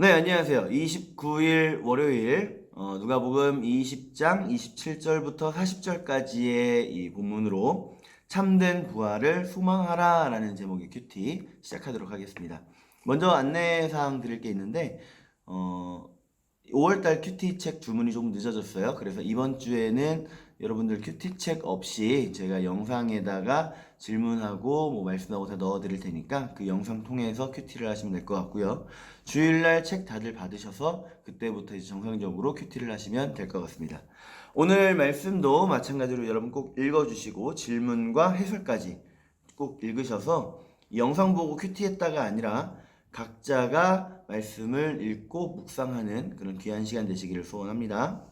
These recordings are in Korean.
네, 안녕하세요. 29일 월요일 어, 누가복음 20장 27절부터 40절까지의 이 본문으로 참된 부활을 소망하라라는 제목의 큐티 시작하도록 하겠습니다. 먼저 안내 사항 드릴 게 있는데 어, 5월달 큐티 책 주문이 조금 늦어졌어요. 그래서 이번 주에는 여러분들 큐티 책 없이 제가 영상에다가 질문하고 뭐 말씀하고 다 넣어드릴 테니까 그 영상 통해서 큐티를 하시면 될 것 같고요. 주일날 책 다들 받으셔서 그때부터 이제 정상적으로 큐티를 하시면 될 것 같습니다. 오늘 말씀도 마찬가지로 여러분 꼭 읽어주시고 질문과 해설까지 꼭 읽으셔서 이 영상 보고 큐티했다가 아니라 각자가 말씀을 읽고 묵상하는 그런 귀한 시간 되시기를 소원합니다.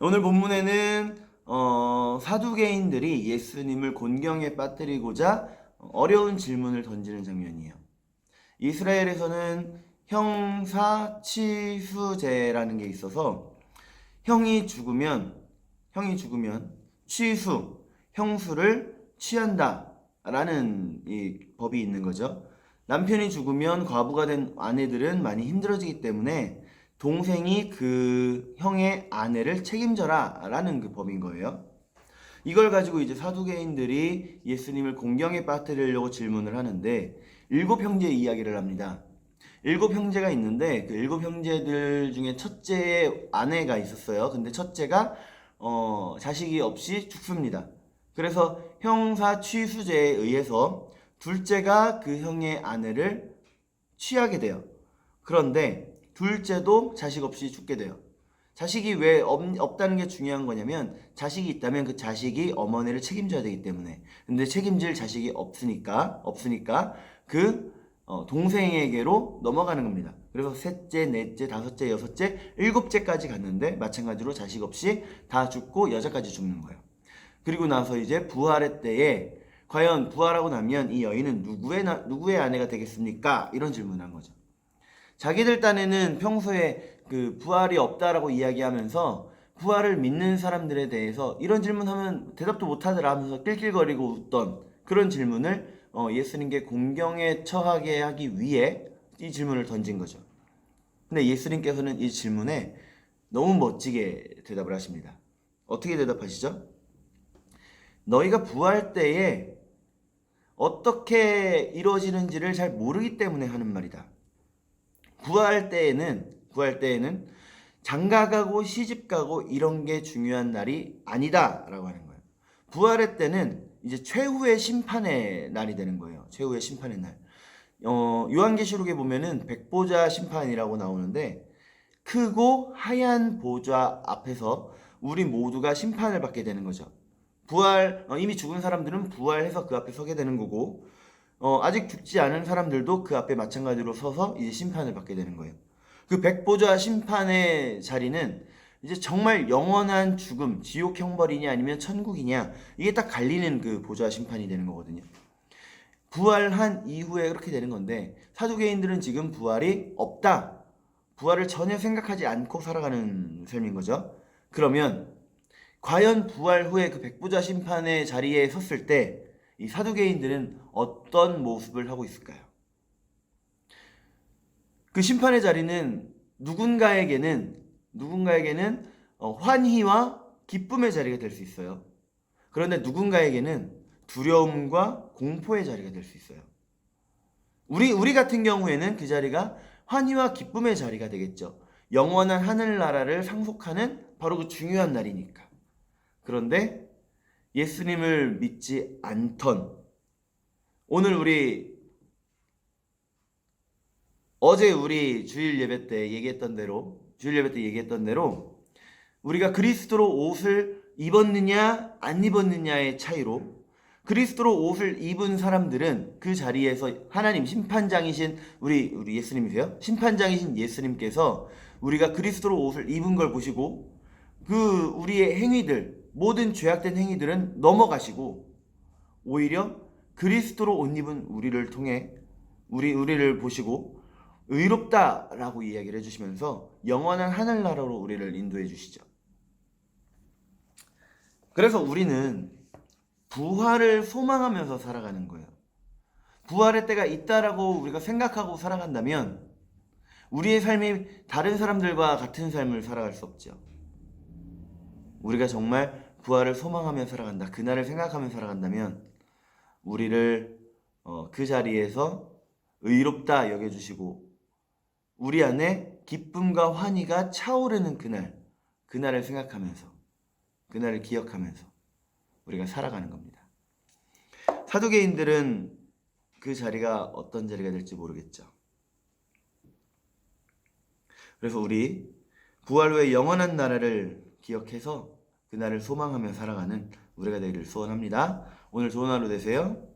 오늘 본문에는 어, 사두개인들이 예수님을 곤경에 빠뜨리고자 어려운 질문을 던지는 장면이에요. 이스라엘에서는 형사취수제라는 게 있어서 형이 죽으면 형이 죽으면 취수 형수를 취한다라는 이 법이 있는 거죠. 남편이 죽으면 과부가 된 아내들은 많이 힘들어지기 때문에 동생이 그 형의 아내를 책임져라 라는 그 법인 거예요. 이걸 가지고 이제 사두개인들이 예수님을 공경에 빠뜨리려고 질문을 하는데 일곱 형제 이야기를 합니다. 일곱 형제가 있는데 그 일곱 형제들 중에 첫째의 아내가 있었어요. 근데 첫째가 어, 자식이 없이 죽습니다. 그래서 형사 취수제에 의해서 둘째가 그 형의 아내를 취하게 돼요. 그런데 둘째도 자식 없이 죽게 돼요. 자식이 왜 없, 없다는 게 중요한 거냐면 자식이 있다면 그 자식이 어머니를 책임져야 되기 때문에 근데 책임질 자식이 없으니까 없으니까 그 어, 동생에게로 넘어가는 겁니다. 그래서 셋째, 넷째, 다섯째, 여섯째, 일곱째까지 갔는데 마찬가지로 자식 없이 다 죽고 여자까지 죽는 거예요. 그리고 나서 이제 부활의 때에 과연 부활하고 나면 이 여인은 누구의 나- 누구의 아내가 되겠습니까? 이런 질문을 한 거죠. 자기들 딴에는 평소에 그 부활이 없다라고 이야기하면서 부활을 믿는 사람들에 대해서 이런 질문하면 대답도 못하더라 하면서 낄낄거리고 웃던 그런 질문을 어, 예수님께 공경에 처하게 하기 위해 이 질문을 던진 거죠. 근데 예수님께서는 이 질문에 너무 멋지게 대답을 하십니다. 어떻게 대답하시죠? 너희가 부활 때에 어떻게 이루어지는지를 잘 모르기 때문에 하는 말이다. 구할 때에는 구할 때에는 장가 가고 시집 가고 이런 게 중요한 날이 아니다라고 하는 거예요. 부활의 때는 이제 최후의 심판의 날이 되는 거예요. 최후의 심판의 날. 어, 요한계시록에 보면은 백보자 심판이라고 나오는데 크고 하얀 보좌 앞에서 우리 모두가 심판을 받게 되는 거죠. 부활 어, 이미 죽은 사람들은 부활해서 그 앞에 서게 되는 거고 어, 아직 죽지 않은 사람들도 그 앞에 마찬가지로 서서 이제 심판을 받게 되는 거예요. 그 백보좌 심판의 자리는 이제 정말 영원한 죽음, 지옥 형벌이냐 아니면 천국이냐 이게 딱 갈리는 그 보좌 심판이 되는 거거든요. 부활한 이후에 그렇게 되는 건데 사두개인들은 지금 부활이 없다. 부활을 전혀 생각하지 않고 살아가는 삶인 거죠. 그러면 과연 부활 후에 그 백보자 심판의 자리에 섰을 때 이 사두개인들은 어떤 모습을 하고 있을까요? 그 심판의 자리는 누군가에게는 누군가에게는 어, 환희와 기쁨의 자리가 될 수 있어요. 그런데 누군가에게는 두려움과 공포의 자리가 될 수 있어요. 우리 우리 같은 경우에는 그 자리가 환희와 기쁨의 자리가 되겠죠. 영원한 하늘나라를 상속하는 바로 그 중요한 날이니까. 그런데 예수님을 믿지 않던 오늘 우리 어제 우리 주일 예배 때 얘기했던 대로 주일 예배 때 얘기했던 대로 우리가 그리스도로 옷을 입었느냐 안 입었느냐의 차이로 그리스도로 옷을 입은 사람들은 그 자리에서 하나님 심판장이신 우리 우리 예수님이세요? 심판장이신 예수님께서 우리가 그리스도로 옷을 입은 걸 보시고 그 우리의 행위들 모든 죄악된 행위들은 넘어가시고 오히려 그리스도로 옷 입은 우리를 통해 우리 우리를 보시고 의롭다라고 이야기를 해주시면서 영원한 하늘나라로 우리를 인도해 주시죠. 그래서 우리는 부활을 소망하면서 살아가는 거예요. 부활의 때가 있다라고 우리가 생각하고 살아간다면 우리의 삶이 다른 사람들과 같은 삶을 살아갈 수 없죠. 우리가 정말 부활을 소망하며 살아간다. 그날을 생각하며 살아간다면 우리를 어, 그 자리에서 의롭다 여겨주시고 우리 안에 기쁨과 환희가 차오르는 그날, 그날을 생각하면서 그날을 기억하면서 우리가 살아가는 겁니다. 사두개인들은 그 자리가 어떤 자리가 될지 모르겠죠. 그래서 우리 부활 후의 영원한 나라를 기억해서 그날을 소망하며 살아가는 우리가 되기를 소원합니다. 오늘 좋은 하루 되세요.